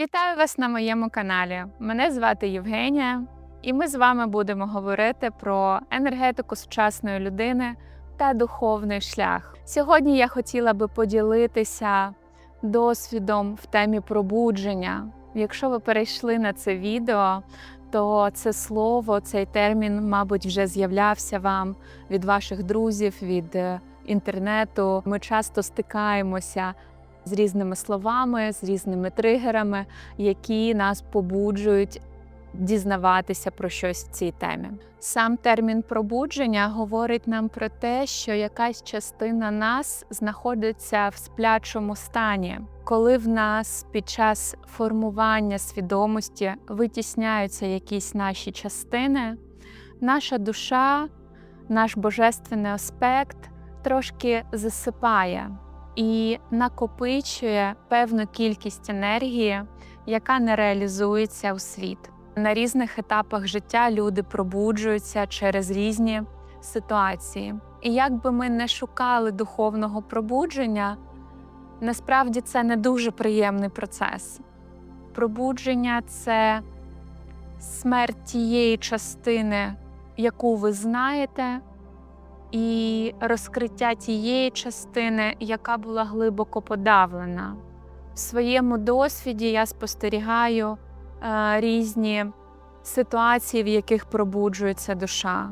Вітаю вас на моєму каналі. Мене звати Євгенія, і ми з вами будемо говорити про енергетику сучасної людини та духовний шлях. Сьогодні я хотіла би поділитися досвідом в темі пробудження. Якщо ви перейшли на це відео, то це слово, цей термін, мабуть, вже з'являвся вам від ваших друзів, від е, інтернету. Ми часто стикаємося з різними словами, з різними тригерами, які нас побуджують дізнаватися про щось в цій темі. Сам термін пробудження говорить нам про те, що якась частина нас знаходиться в сплячому стані, коли в нас під час формування свідомості витісняються якісь наші частини, наша душа, наш божественний аспект трошки засипає і накопичує певну кількість енергії, яка не реалізується у світ. На різних етапах життя люди пробуджуються через різні ситуації. І як би ми не шукали духовного пробудження, насправді це не дуже приємний процес. Пробудження це смерть тієї частини, яку ви знаєте, і розкриття тієї частини, яка була глибоко подавлена. В своєму досвіді я спостерігаю е, різні ситуації, в яких пробуджується душа.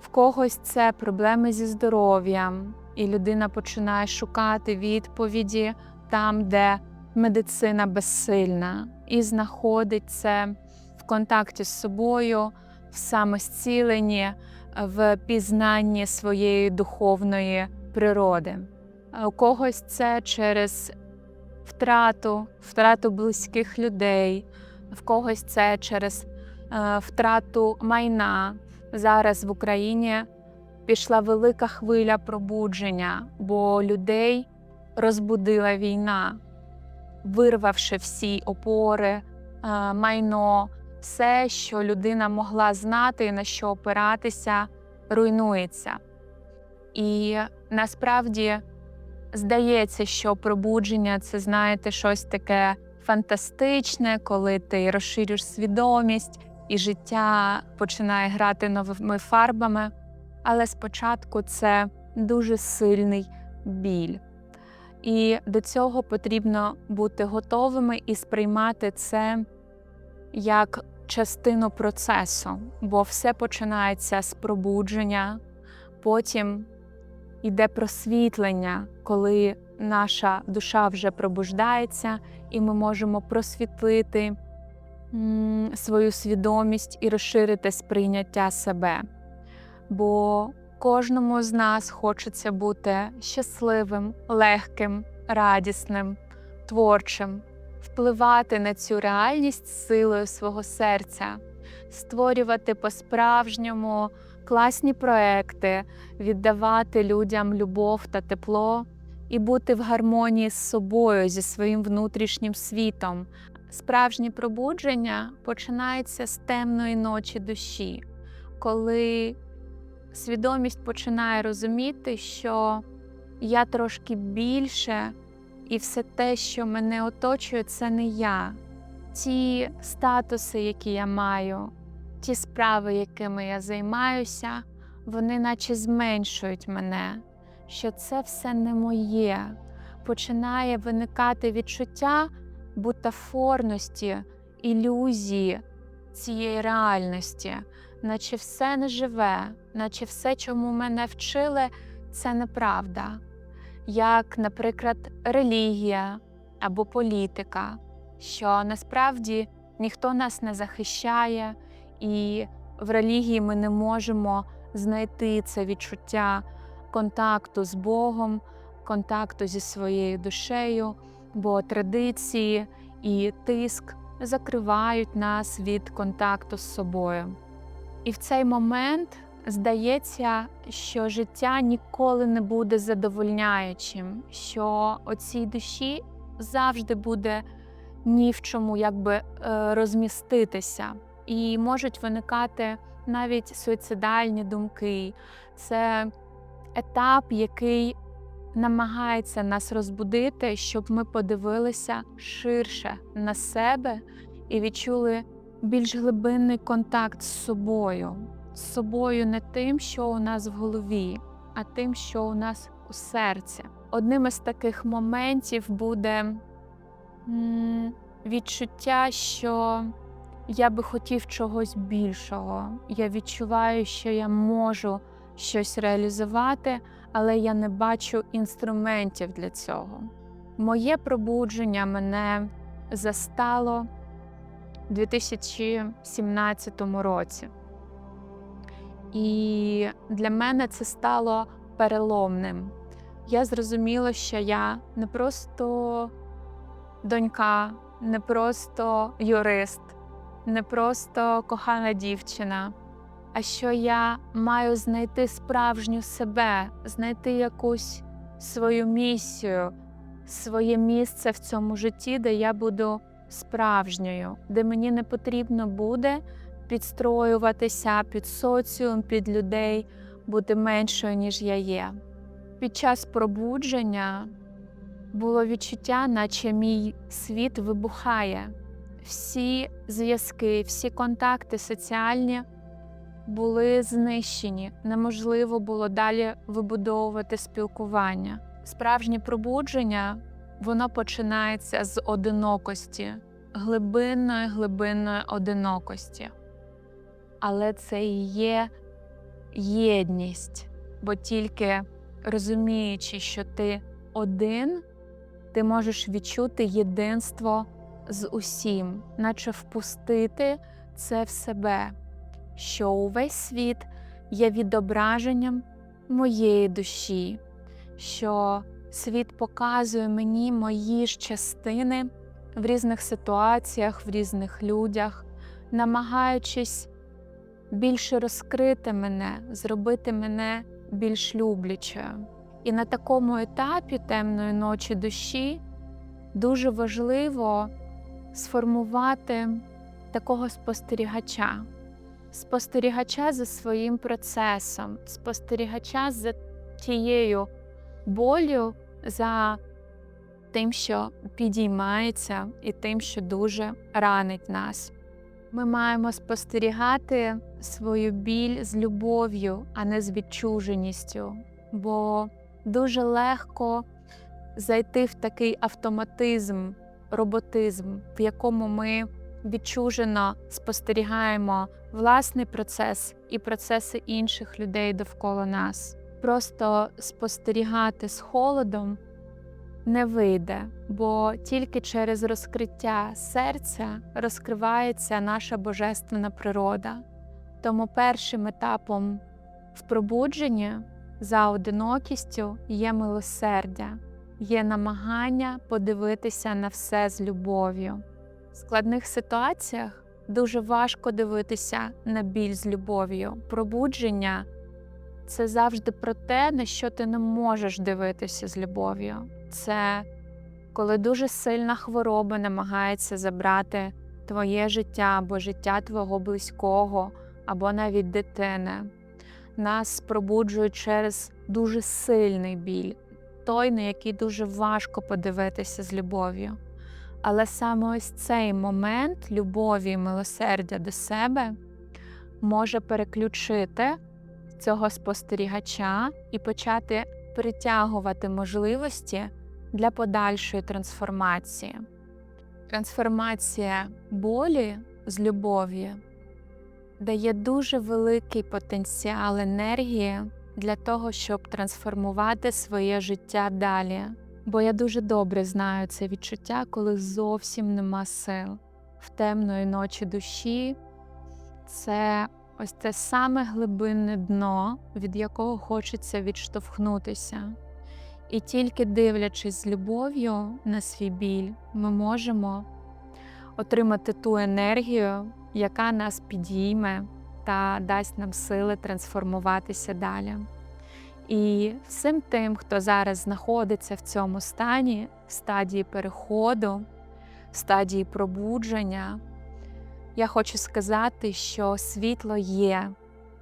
В когось це проблеми зі здоров'ям, і людина починає шукати відповіді там, де медицина безсильна, і знаходить це в контакті з собою, в самостіленні, в пізнанні своєї духовної природи. У когось це через втрату, втрату близьких людей, в когось це через е, втрату майна. Зараз в Україні пішла велика хвиля пробудження, бо людей розбудила війна, вирвавши всі опори, е, майно, все, що людина могла знати і на що опиратися, руйнується. І насправді здається, що пробудження це, знаєте, щось таке фантастичне, коли ти розширюєш свідомість і життя починає грати новими фарбами. Але спочатку це дуже сильний біль. І до цього потрібно бути готовими і сприймати це як частину процесу, бо все починається з пробудження, потім йде просвітлення, коли наша душа вже пробуждається, і ми можемо просвітлити свою свідомість і розширити сприйняття себе. Бо кожному з нас хочеться бути щасливим, легким, радісним, творчим, впливати на цю реальність силою свого серця, створювати по-справжньому класні проекти, віддавати людям любов та тепло і бути в гармонії з собою, зі своїм внутрішнім світом. Справжнє пробудження починається з темної ночі душі, коли свідомість починає розуміти, що я трошки більше, і все те, що мене оточує, це не я. Ті статуси, які я маю, ті справи, якими я займаюся, вони наче зменшують мене, що це все не моє. Починає виникати відчуття бутафорності, ілюзії цієї реальності, наче все не живе, наче все, чому мене вчили, це неправда. Як, наприклад, релігія або політика, що насправді ніхто нас не захищає, і в релігії ми не можемо знайти це відчуття контакту з Богом, контакту зі своєю душею, бо традиції і тиск закривають нас від контакту з собою. І в цей момент здається, що життя ніколи не буде задовольняючим, що оцій душі завжди буде ні в чому якби е, розміститися, і можуть виникати навіть суїцидальні думки. Це етап, який намагається нас розбудити, щоб ми подивилися ширше на себе і відчули більш глибинний контакт з собою, з собою не тим, що у нас в голові, а тим, що у нас у серці. Одним із таких моментів буде відчуття, що я би хотів чогось більшого. Я відчуваю, що я можу щось реалізувати, але я не бачу інструментів для цього. Моє пробудження мене застало у 2017 році. І для мене це стало переломним. Я зрозуміла, що я не просто донька, не просто юрист, не просто кохана дівчина, а що я маю знайти справжню себе, знайти якусь свою місію, своє місце в цьому житті, де я буду справжньою, де мені не потрібно буде підстроюватися під соціум, під людей, бути меншою, ніж я є. Під час пробудження було відчуття, наче мій світ вибухає. Всі зв'язки, всі контакти соціальні були знищені. Неможливо було далі вибудовувати спілкування. Справжнє пробудження воно починається з одинокості, глибинної глибинної одинокості. Але це і є єдність, бо тільки розуміючи, що ти один, ти можеш відчути єдинство з усім, наче впустити це в себе, що увесь світ є відображенням моєї душі, що світ показує мені мої ж частини в різних ситуаціях, в різних людях, намагаючись більше розкрити мене, зробити мене більш люблячою. І на такому етапі темної ночі душі дуже важливо сформувати такого спостерігача, спостерігача за своїм процесом, спостерігача за тією болю, за тим, що підіймається, і тим, що дуже ранить нас. Ми маємо спостерігати свою біль з любов'ю, а не з відчуженістю, бо дуже легко зайти в такий автоматизм, роботизм, в якому ми відчужено спостерігаємо власний процес і процеси інших людей довкола нас. Просто спостерігати з холодом не вийде, бо тільки через розкриття серця розкривається наша божественна природа. Тому першим етапом в пробудженні за одинокістю є милосердя, є намагання подивитися на все з любов'ю. В складних ситуаціях дуже важко дивитися на біль з любов'ю. Пробудження це завжди про те, на що ти не можеш дивитися з любов'ю. Це коли дуже сильна хвороба намагається забрати твоє життя або життя твого близького, або навіть дитини. Нас пробуджують через дуже сильний біль, той, на який дуже важко подивитися з любов'ю. Але саме ось цей момент любові і милосердя до себе може переключити цього спостерігача і почати притягувати можливості для подальшої трансформації. Трансформація болі з любов'ю дає дуже великий потенціал енергії для того, щоб трансформувати своє життя далі. Бо я дуже добре знаю це відчуття, коли зовсім нема сил. В темної ночі душі це ось це саме глибинне дно, від якого хочеться відштовхнутися. І тільки дивлячись з любов'ю на свій біль, ми можемо отримати ту енергію, яка нас підійме та дасть нам сили трансформуватися далі. І всім тим, хто зараз знаходиться в цьому стані, в стадії переходу, в стадії пробудження, я хочу сказати, що світло є,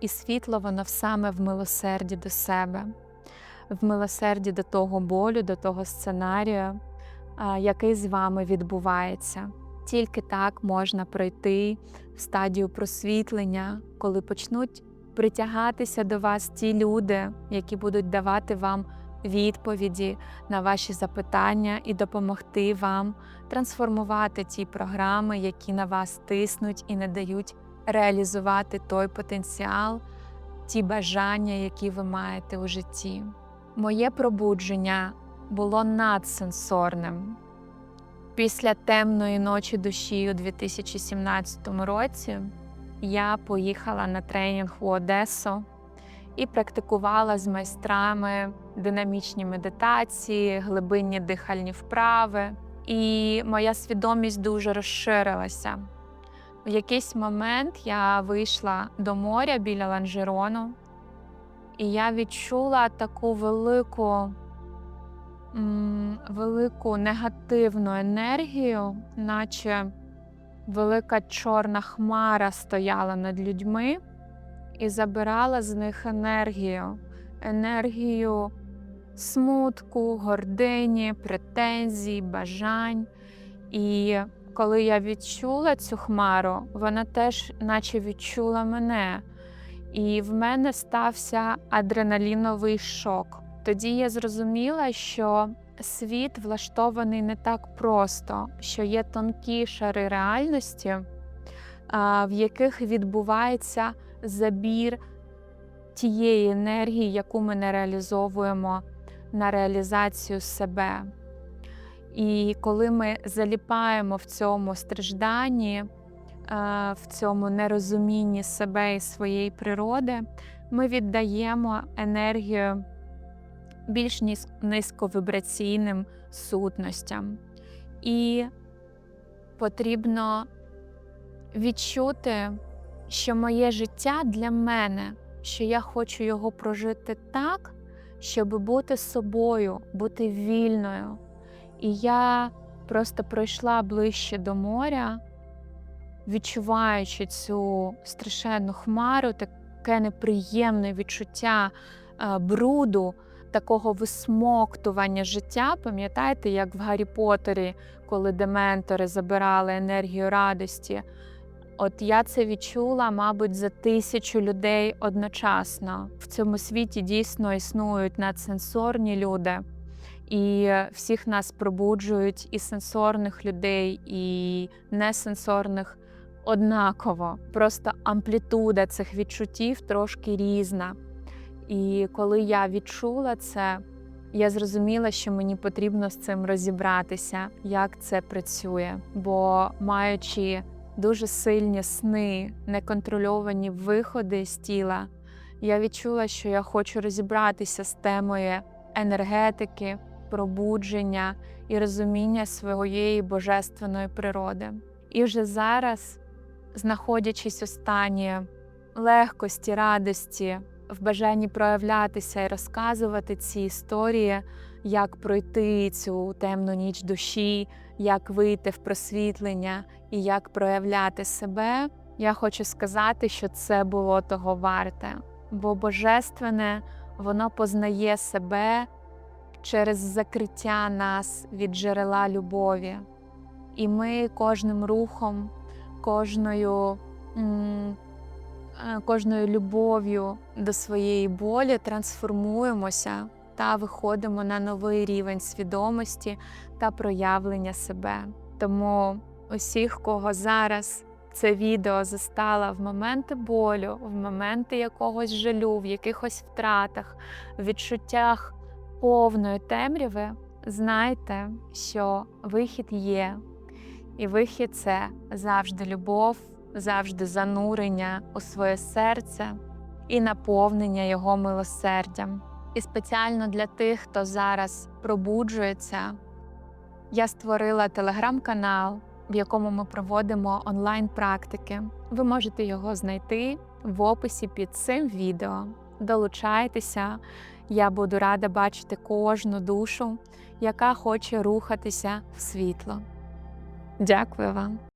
і світло воно саме в милосерді до себе. В милосерді до того болю, до того сценарію, який з вами відбувається. Тільки так можна пройти в стадію просвітлення, коли почнуть притягатися до вас ті люди, які будуть давати вам відповіді на ваші запитання і допомогти вам трансформувати ті програми, які на вас тиснуть і не дають реалізувати той потенціал, ті бажання, які ви маєте у житті. Моє пробудження було надсенсорним. Після темної ночі душі у 2017 році я поїхала на тренінг у Одесу і практикувала з майстрами динамічні медитації, глибинні дихальні вправи. І моя свідомість дуже розширилася. В якийсь момент я вийшла до моря біля Ланжерону, і я відчула таку велику, велику негативну енергію, наче велика чорна хмара стояла над людьми і забирала з них енергію, енергію смутку, гордині, претензій, бажань. І коли я відчула цю хмару, вона теж, наче відчула мене. І в мене стався адреналіновий шок. Тоді я зрозуміла, що світ влаштований не так просто, що є тонкі шари реальності, в яких відбувається забір тієї енергії, яку ми не реалізовуємо на реалізацію себе. І коли ми заліпаємо в цьому стражданні, в цьому нерозумінні себе і своєї природи, ми віддаємо енергію більш низьковібраційним сутностям. І потрібно відчути, що моє життя для мене, що я хочу його прожити так, щоб бути собою, бути вільною. І я просто пройшла ближче до моря, відчуваючи цю страшенну хмару, таке неприємне відчуття е, бруду, такого висмоктування життя. Пам'ятаєте, як в Гаррі Поттері, коли дементори забирали енергію радості? От я це відчула, мабуть, за тисячу людей одночасно. В цьому світі дійсно існують надсенсорні люди, і всіх нас пробуджують і сенсорних людей, і несенсорних однаково. Просто амплітуда цих відчуттів трошки різна. І коли я відчула це, я зрозуміла, що мені потрібно з цим розібратися, як це працює. Бо маючи дуже сильні сни, неконтрольовані виходи з тіла, я відчула, що я хочу розібратися з темою енергетики, пробудження і розуміння своєї божественної природи. І вже зараз, знаходячись у стані легкості, радості, в бажанні проявлятися і розказувати ці історії, як пройти цю темну ніч душі, як вийти в просвітлення і як проявляти себе, я хочу сказати, що це було того варте, бо божественне воно познає себе через закриття нас від джерела любові. І ми кожним рухом, кожною, е, кожною любов'ю до своєї болі трансформуємося та виходимо на новий рівень свідомості та проявлення себе. Тому усіх, кого зараз це відео застала в моменти болю, в моменти якогось жалю, в якихось втратах, в відчуттях повної темряви, знайте, що вихід є, і вихід це завжди любов, завжди занурення у своє серце і наповнення його милосердям. І спеціально для тих, хто зараз пробуджується, я створила телеграм-канал, в якому ми проводимо онлайн-практики. Ви можете його знайти в описі під цим відео. Долучайтеся, я буду рада бачити кожну душу, яка хоче рухатися в світло. Дякую вам.